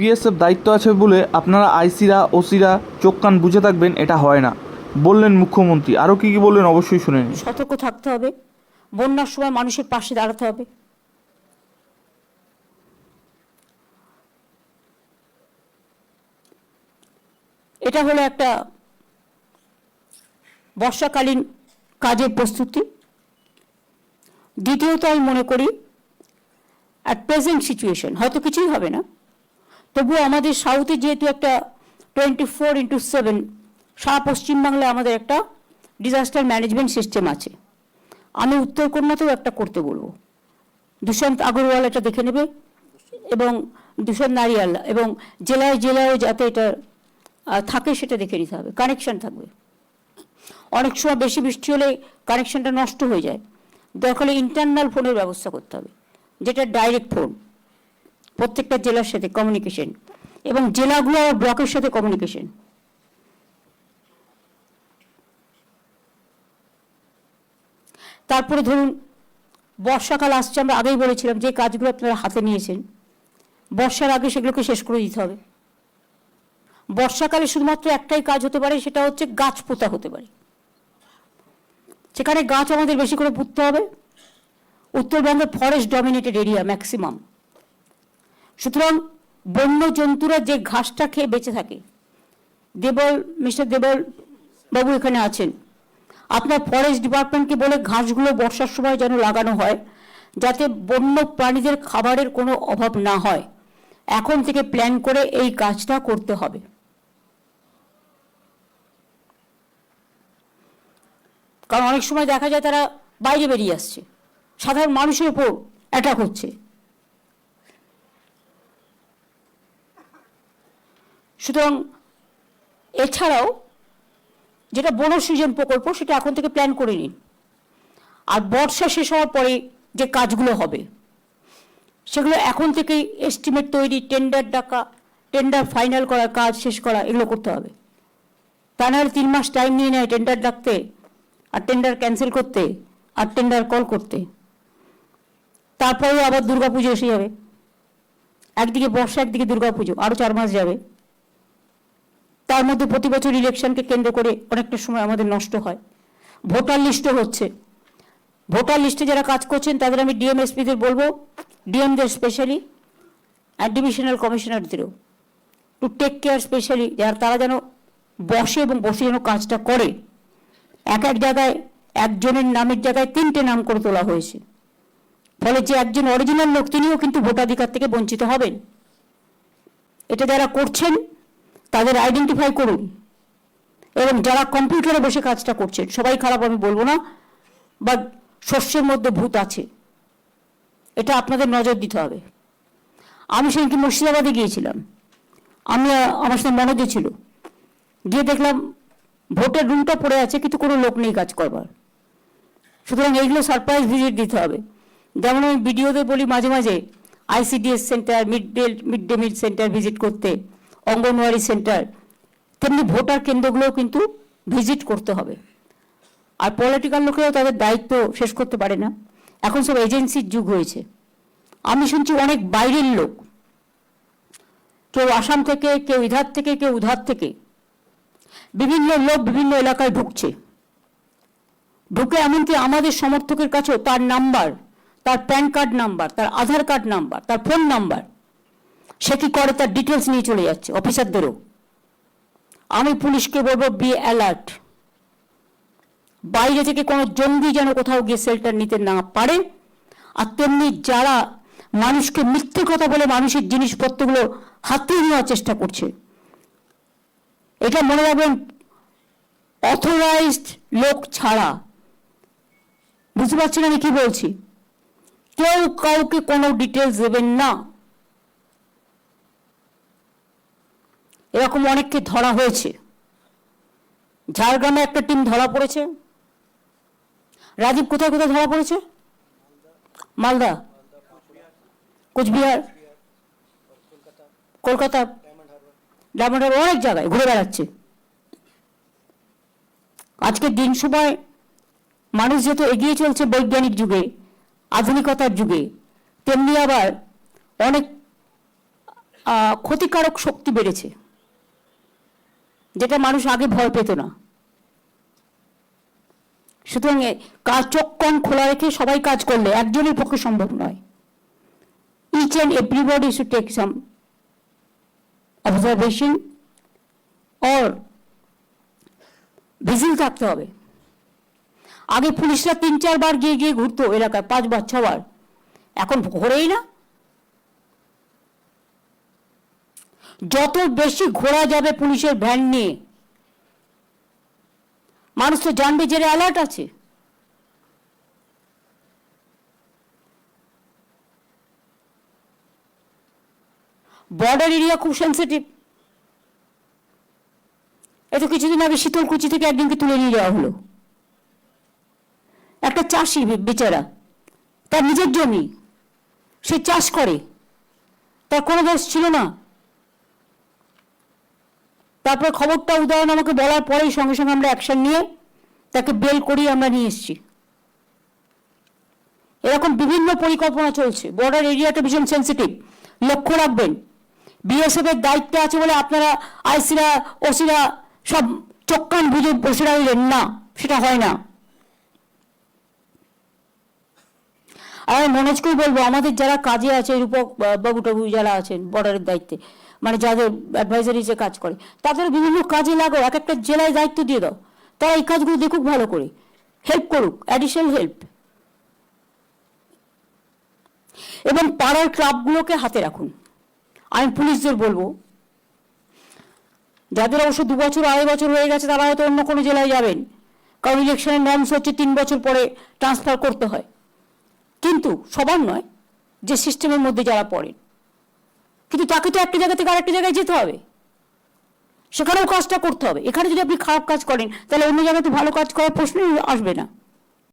BSF দায়িত্ব আছে বলে আপনারা আইসিরা, ওসিরা চোখ কান বুঝে থাকবেন, এটা হয় না। বললেন মুখ্যমন্ত্রী। আরও কি কি বললেন অবশ্যই শুনে নিন। সতর্ক থাকতে হবে। বন্যার সময় মানুষের পাশে দাঁড়াতে হবে। এটা হলো একটা বর্ষাকালীন কাজের প্রস্তুতি। দ্বিতীয়ত আমি মনে করি অ্যাট প্রেজেন্ট সিচুয়েশন হয়তো কিছুই হবে না। তবুও আমাদের সাউথে যেহেতু একটা টোয়েন্টি ফোর ইন্টু সেভেন সারা পশ্চিমবাংলায় আমাদের একটা ডিজাস্টার ম্যানেজমেন্ট সিস্টেম আছে। আমি উত্তর কন্যাতেও একটা করতে বলব। দুষ্যন্ত আগরওয়াল এটা দেখে নেবে এবং দুষ্যন্ত নারিয়াল এবং জেলায় জেলায় যাতে এটা থাকে সেটা দেখে নিতে হবে। কানেকশন থাকবে। অনেক সময় বেশি বৃষ্টি হলে কানেকশনটা নষ্ট হয়ে যায়। দরকার ইন্টারনাল ফোনের ব্যবস্থা করতে হবে। যেটা ডাইরেক্ট ফোন প্রত্যেকটা জেলার সাথে কমিউনিকেশন এবং জেলাগুলো আর ব্লকের সাথে কমিউনিকেশন তারপরে ধরুন, বর্ষাকাল আসছে, আমরা আগেই বলেছিলাম যে কাজগুলো আপনারা হাতে নিয়েছেন। বর্ষার আগে সেগুলোকে শেষ করে দিতে হবে। বর্ষাকালে শুধুমাত্র একটাই কাজ হতে পারে, সেটা হচ্ছে গাছ পোতা হতে পারে। সেখানে গাছ আমাদের বেশি করে পুঁততে হবে। উত্তরবঙ্গের ফরেস্ট ডমিনেটেড এরিয়া ম্যাক্সিমাম সুতরাং বন্য জন্তুরা যে ঘাসটা খেয়ে বেঁচে থাকে, দেবল, মিস্টার দেবল বাবু এখানে আছেন। আপনার ফরেস্ট ডিপার্টমেন্টকে বলে ঘাসগুলো বর্ষার সময় যেন লাগানো হয়, যাতে বন্য প্রাণীদের খাবারের কোনো অভাব না হয়। এখন থেকে প্ল্যান করে এই কাজটা করতে হবে। কারণ অনেক সময় দেখা যায় তারা বাইরে বেরিয়ে আসছে। সাধারণ মানুষের উপর অ্যাটাক হচ্ছে। সুতরাং এছাড়াও যেটা বড় সৃজন প্রকল্প, সেটা এখন থেকে প্ল্যান করে নিন। আর বর্ষা শেষ হওয়ার পরে যে কাজগুলো হবে, সেগুলো এখন থেকেই এস্টিমেট তৈরি টেন্ডার ডাকা টেন্ডার ফাইনাল করা, কাজ শেষ করা, এগুলো করতে হবে। তা নাহলে তিন মাস টাইম নিয়ে নেয় টেন্ডার ডাকতে, আর টেন্ডার ক্যান্সেল করতে, আর টেন্ডার কল করতে। তারপরেও আবার দুর্গাপুজো এসে যাবে। একদিকে বর্ষা, একদিকে দুর্গাপুজো আরও চার মাস যাবে। তার মধ্যে প্রতি বছর ইলেকশনকে কেন্দ্র করে অনেকটা সময় আমাদের নষ্ট হয়। ভোটার লিস্টও হচ্ছে। ভোটার লিস্টে যারা কাজ করছেন, তাদের আমি ডিএমএসপিদের বলব, ডিএমদের স্পেশালি অ্যান্ড ডিভিশনাল কমিশনারদেরও টু টেক কেয়ার স্পেশালি যারা, তারা যেন বসে এবং বসে যেন কাজটা করে। এক এক জায়গায়, একজনের নামের জায়গায় তিনটে নাম করে তোলা হয়েছে। ফলে যে একজন অরিজিনাল লোক, তিনিও কিন্তু ভোটাধিকার থেকে বঞ্চিত হবেন। এটা যারা করছেন তাদের আইডেন্টিফাই করুন। এবং যারা কম্পিউটারে বসে কাজটা করছেন সবাই খারাপ আমি বলব না বা শস্যের মধ্যে ভূত আছে। এটা আপনাদের নজর দিতে হবে। আমি সেদিনকে মুর্শিদাবাদে গিয়েছিলাম। আমি আমার সাথে মনোজে ছিল। গিয়ে দেখলাম ভোটের রুমটা পড়ে আছে, কিন্তু কোনো লোক নেই কাজ করবার। সুতরাং এইগুলো সারপ্রাইজ ভিজিট দিতে হবে। যেমন আমি ভিডিওতে বলি মাঝে মাঝে I C D S center mid day mid day meal center visit করতে। অঙ্গনওয়াড়ি সেন্টার, তেমনি ভোটার কেন্দ্রগুলোও কিন্তু ভিজিট করতে হবে। আর পলিটিক্যাল লোকেরাও তাদের দায়িত্ব শেষ করতে পারে না। এখন সব এজেন্সির যুগ হয়েছে। আমি শুনছি অনেক বাইরের লোক। কেউ আসাম থেকে, কেউ ইধার থেকে, কেউ উধার থেকে। বিভিন্ন লোক বিভিন্ন এলাকায় ঢুকছে। ঢুকে এমনকি আমাদের সমর্থকের কাছেও তার নাম্বার, তার প্যান কার্ড নাম্বার, তার আধার কার্ড নাম্বার, তার ফোন নাম্বার সে কি করে? তার ডিটেলস নিয়ে চলে যাচ্ছে অফিসারদেরও আমি পুলিশকে বলব বি অ্যালার্ট বাইরে থেকে কোনো জঙ্গি যেন কোথাও গিয়ে শেল্টার নিতে না পারে। আর তেমনি যারা মানুষকে মিথ্যে কথা বলে মানুষের জিনিসপত্রগুলো হাতিয়ে নেওয়ার চেষ্টা করছে, এটা মনে রাখবেন অথরাইজড লোক ছাড়া। বুঝতে পারছেন আমি কি বলছি? কেউ কাউকে কোনো ডিটেলস দেবেন না। এরকম অনেককে ধরা হয়েছে। ঝাড়গ্রামে একটা টিম ধরা পড়েছে। রাজীব কোথায় কোথায় ধরা পড়েছে? মালদা। কোচবিহার। কলকাতা। Diamond Harbour. অনেক জায়গায় ঘুরে বেড়াচ্ছে। আজকের দিন সময় মানুষ যেহেতু এগিয়ে চলছে বৈজ্ঞানিক যুগে, আধুনিকতার যুগে, তেমনি আবার অনেক ক্ষতিকারক শক্তি বেড়েছে। যেটা মানুষ আগে ভয় পেত না। সুতরাং কাজ কান খোলা রেখে সবাই কাজ করলে একজনের পক্ষে সম্ভব নয়। Each and everybody should take some observation or vigil থাকতে হবে। আগে পুলিশরা তিন চারবার গিয়ে গিয়ে ঘুরতো এলাকায়, পাঁচ পাঁচবার ছবার। এখন ঘোরেই না। যত বেশি ঘোরা যাবে পুলিশের ভ্যান নিয়ে, মানুষ তো জানবে যে অ্যালার্ট আছে। বর্ডার এরিয়া খুব সেন্সিটিভ এত কিছুদিন আগে শীতলকুচি থেকে একদিনকে তুলে নিয়ে যাওয়া হলো। একটা চাষি বেচারা, তার নিজের জমি, সে চাষ করে। তার কোনো দোষ ছিল না। তারপরে খবরটা উদাহরণ আমাকে বলার পরেই সঙ্গে সঙ্গে আমরা অ্যাকশন নিয়ে তাকে বেল করিয়ে আমরা নিয়ে এসেছি। এরকম বিভিন্ন পরিকল্পনা চলছে। বর্ডার এরিয়াটা ভীষণ সেন্সিটিভ লক্ষ্য রাখবেন বিএসএফ এর দায়িত্ব আছে বলে আপনারা আইসিরা ওসিরা সব চোখ কান বুঝে বসে রাখলেন না, সেটা হয় না। আর মনোজকেই বলব, আমাদের যারা কাজে আছে, রূপক বাবু টাবু যারা আছেন, বর্ডারের দায়িত্বে মানে যাদের অ্যাডভাইজারিজে কাজ করে, তাদের বিভিন্ন কাজে লাগাও এক একটা জেলায় দায়িত্ব দিয়ে দাও, তারা এই কাজগুলো দেখুক ভালো করে হেল্প করুক অ্যাডিশনাল হেল্প এবং পাড়ার ক্লাবগুলোকে হাতে রাখুন। আমি পুলিশদের বলব, যাদের অবশ্য দু বছর, আড়াই বছর হয়ে গেছে, তারা হয়তো অন্য কোনো জেলায় যাবেন। কারণ ইলেকশনের নর্মস হচ্ছে, তিন বছর পরে ট্রান্সফার করতে হয়। কিন্তু সবার নয় যে সিস্টেমের মধ্যে যারা পড়েন। কিন্তু তাকে তো একটা জায়গা থেকে আরেকটা জায়গায় যেতে হবে। সেখানেও কাজটা করতে হবে। এখানে যদি আপনি খারাপ কাজ করেন, তাহলে অন্য জায়গাতে ভালো কাজ করার প্রশ্নই আসবে না।